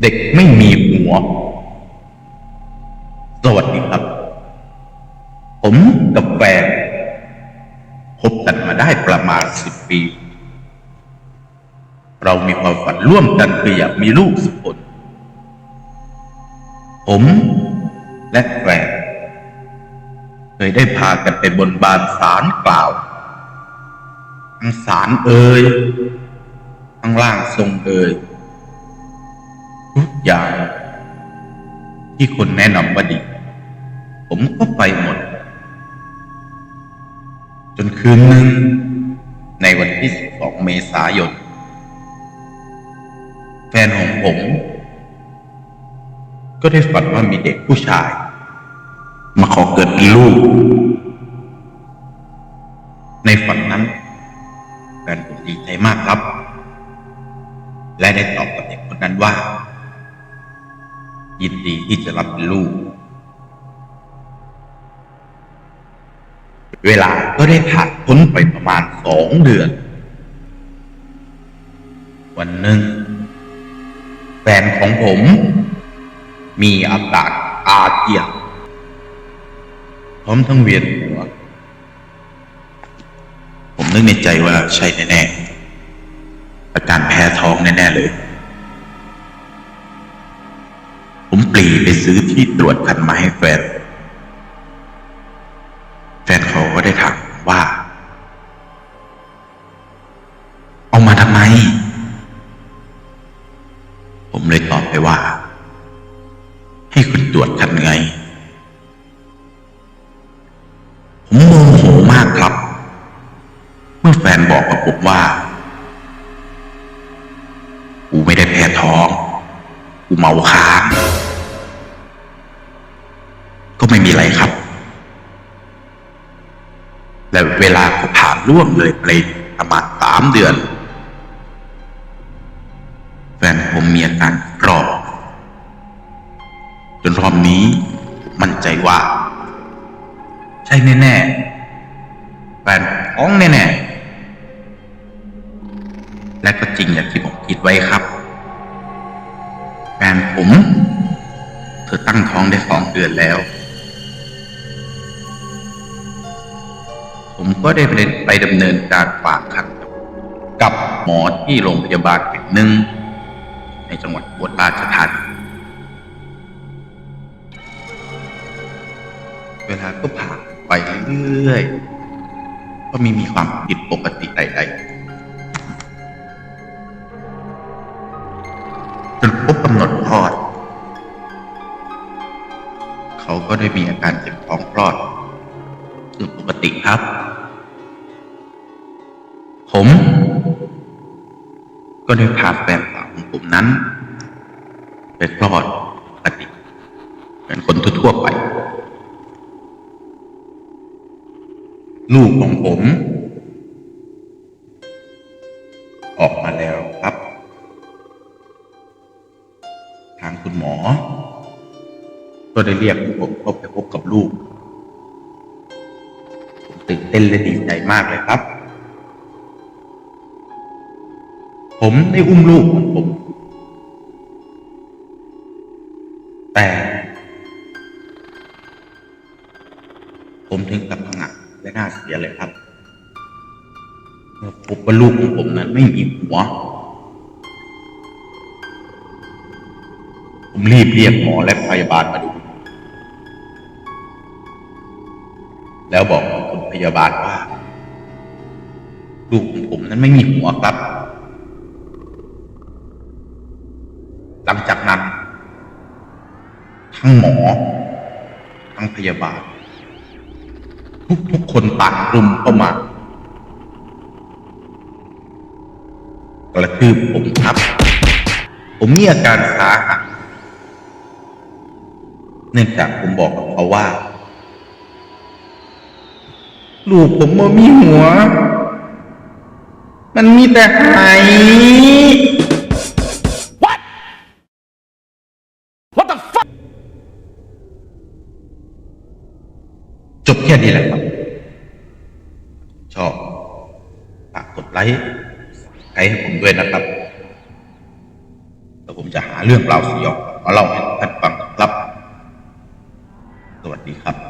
เด็กไม่มีหัว สวัสดีครับ ผมกับแฟนคบกันมาได้ประมาณสิบปี เรามีความฝันร่วมกันคืออยากมีลูกสักคน ผมและแฟนเคยได้พากันไปบนบานสารกล่าว ทั้งสารเอ่ยทั้งล่างทรงเอ่ย ทุกอย่าง ที่คนแนะนำว่าดี ผมก็ไปหมด จนคืนหนึ่ง ในวันที่ 12 เมษายน แฟนของผม ก็ได้ฝันว่ามีเด็กผู้ชาย มาขอเกิดเป็นลูก ในฝันนั้นแฟนผมดีใจมากครับ และได้ตอบกับเด็กคนนั้นว่า ยินดีที่จะรับเป็นลูก เวลาก็ได้ผ่านพ้นไปประมาณสองเดือน วันหนึ่งแฟนของผม มีอาการอาเจียนพร้อมทั้งเวียนหัว ผมนึกในใจว่าใช่แน่ๆอาการแพ้ท้องแน่ๆเลย ปรีไปซื้อที่ตรวจคันมาให้แฟน แฟนเขาก็ได้ถามว่า เอามาทำไม ผมเลยตอบไปว่า ให้คุณตรวจคันไง ผมโมโหมากครับ เมื่อแฟนบอกกับผมว่ากูไม่ได้แพ้ท้อง กูเมาค้าง ไม่มีอะไรครับ และเวลาก็ผ่านล่วงเลยไปประมาณสามเดือนแฟนผมมีอาการกรอบจนรอบนี้มั่นใจว่า ใช่แน่ๆแฟนท้องแน่ๆและก็จริงอย่างที่ผมคิดไว้ครับแฟนผม เธอตั้งท้องได้สองเดือนแล้ว ผมก็ได้ไปดำเนินการฝากคันกับหมอที่โรงพยาบาลแห่งหนึ่ง ในจังหวัดอุบลราชธานีเวลาก็ผ่านไปเรื่อยๆ ก็ไม่มีความผิดปกติใดๆจนครบกำหนดคลอด เขาก็ได้มีอาการเจ็บท้องคลอดคือปกติครับ ได้พาแฟนสาวของผมนั้นไปคลอดปกติเป็นคนทั่วไป ลูกของผม ออกมาแล้วครับ ทางคุณหมอ ก็ได้เรียกผมเข้าไปพบกับลูก ผมตื่นเต้นและดีใจมากเลยครับ ผมได้อุ้มลูกของผม แต่ ผมถึงกับผงะและน่าเสียเลยครับเมื่อพบว่าลูกของผมนั้นไม่มีหัว ผมรีบเรียกหมอและพยาบาลมาดู แล้วบอกคุณพยาบาลว่า ลูกของผมนั้นไม่มีหัวครับ หลังจากนั้น ทั้งหมอ ทั้งพยาบาล ทุกๆคนต่างรุมเข้ามากระทืบผมครับ ผมมีอาการสาหัสเนื่องจากผมบอกกับเขาว่า ลูกผมไม่มีหัว มันมีแต่ไห จบแค่นี้แหละครับ ชอบฝากกดไลค์ให้ผมด้วยนะครับแล้วผมจะหาเรื่องราวสยองมาเล่าให้ท่านฟังครับ สวัสดีครับ